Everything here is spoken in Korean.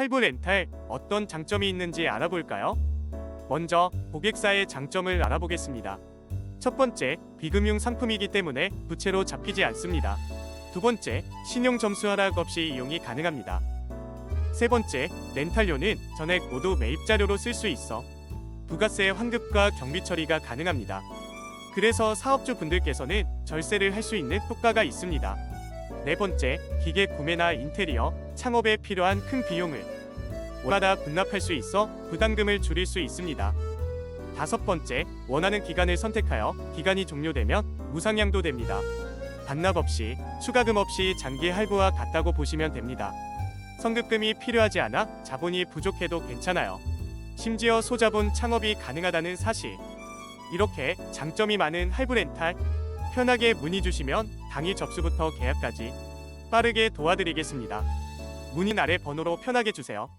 할부 렌탈 어떤 장점이 있는지 알아볼까요? 먼저 고객사의 장점을 알아보겠습니다. 첫 번째, 비금융 상품이기 때문에 부채로 잡히지 않습니다. 두 번째, 신용 점수 하락 없이 이용이 가능합니다. 세 번째, 렌탈료는 전액 모두 매입 자료로 쓸 수 있어 부가세 환급과 경비 처리가 가능합니다. 그래서 사업주 분들께서는 절세를 할 수 있는 효과가 있습니다. 네 번째, 기계 구매나 인테리어, 창업에 필요한 큰 비용을 월마다 분납할 수 있어 부담금을 줄일 수 있습니다. 다섯 번째, 원하는 기간을 선택하여 기간이 종료되면 무상향도 됩니다. 반납 없이 추가금 없이 장기 할부와 같다고 보시면 됩니다. 성급금이 필요하지 않아 자본이 부족해도 괜찮아요. 심지어 소자본 창업이 가능하다는 사실. 이렇게 장점이 많은 할부 렌탈 편하게 문의 주시면 당일 접수부터 계약까지 빠르게 도와드리겠습니다. 문의 아래 번호로 편하게 주세요.